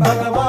भगवान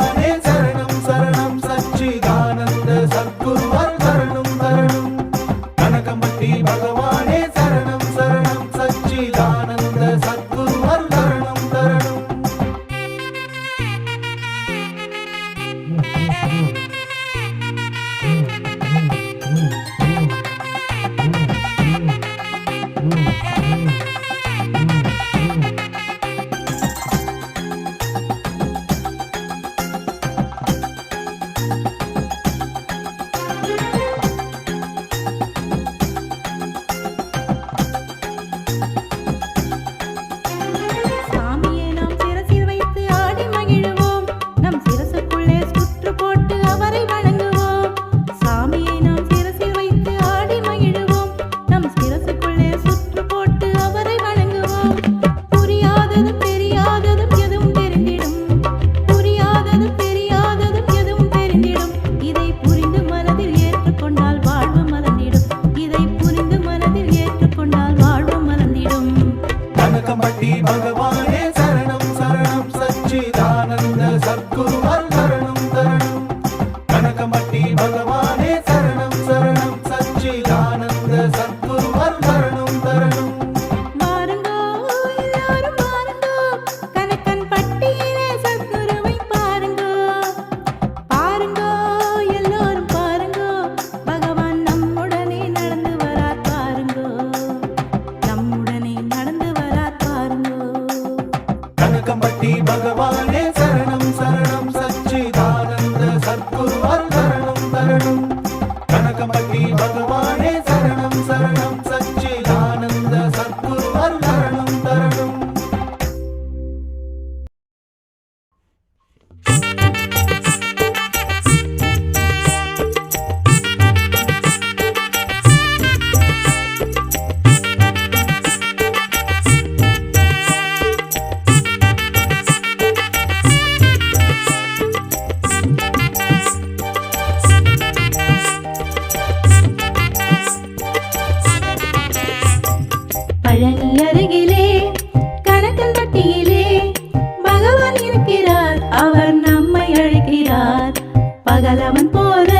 பலவன் போல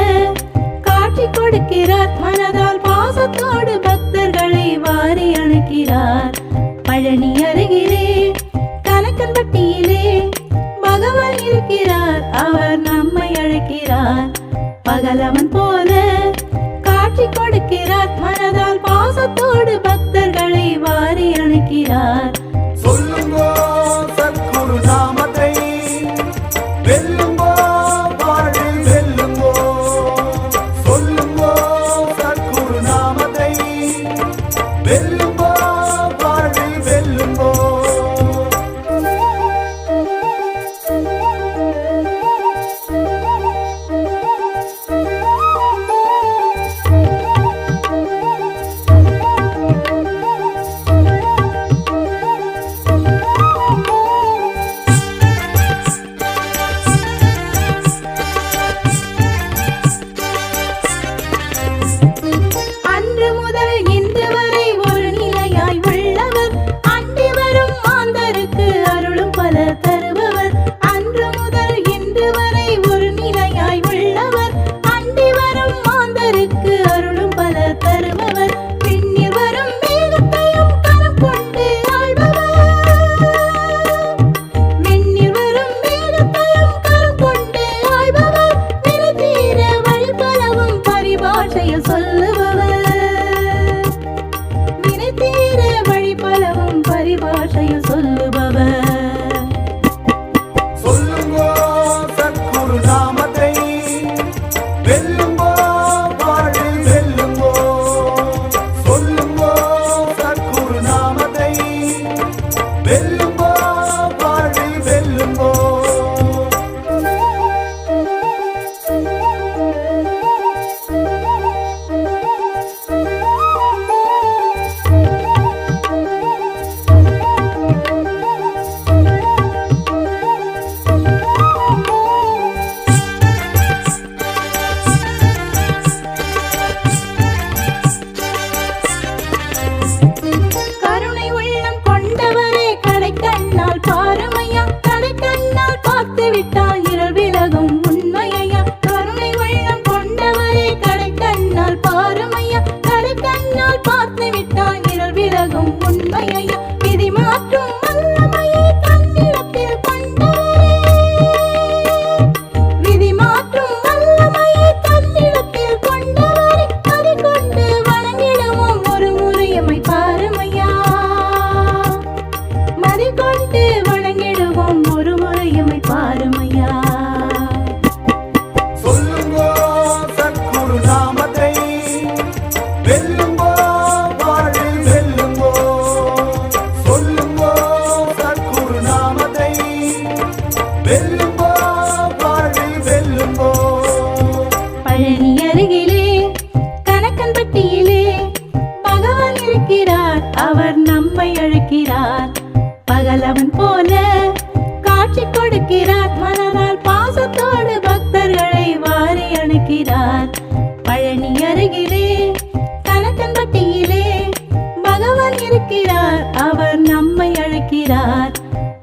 காட்சி கொடுக்கிறார். மனதால் பாசத்தோடு பக்தர்களை வாரி அணைக்கிறார். பழனி அருகிலே கனக்கன்பட்டியிலே பகவான் இருக்கிறார். அவர் நம்மை அழைக்கிறார். பகலவன் போல காட்சி கொடுக்கிறார். மனதால் பாசத்தோடு பக்தர்களை வாரி அணைக்கிறார். அன்று முதல் இன்று வரை ஒரு நிலையாய் உள்ளவர். அன்றி வரும் மாந்தருக்கு அருளும் பல தருபவர். அன்று முதல் இன்று வரை ஒரு நிலையாய் உள்ளவர். அன்றி வரும் மாந்தருக்கு அருளும் பல தருபவர்.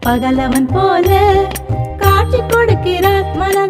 பகலவன் போல காட்சி கொடுக்கிறார் மனதால்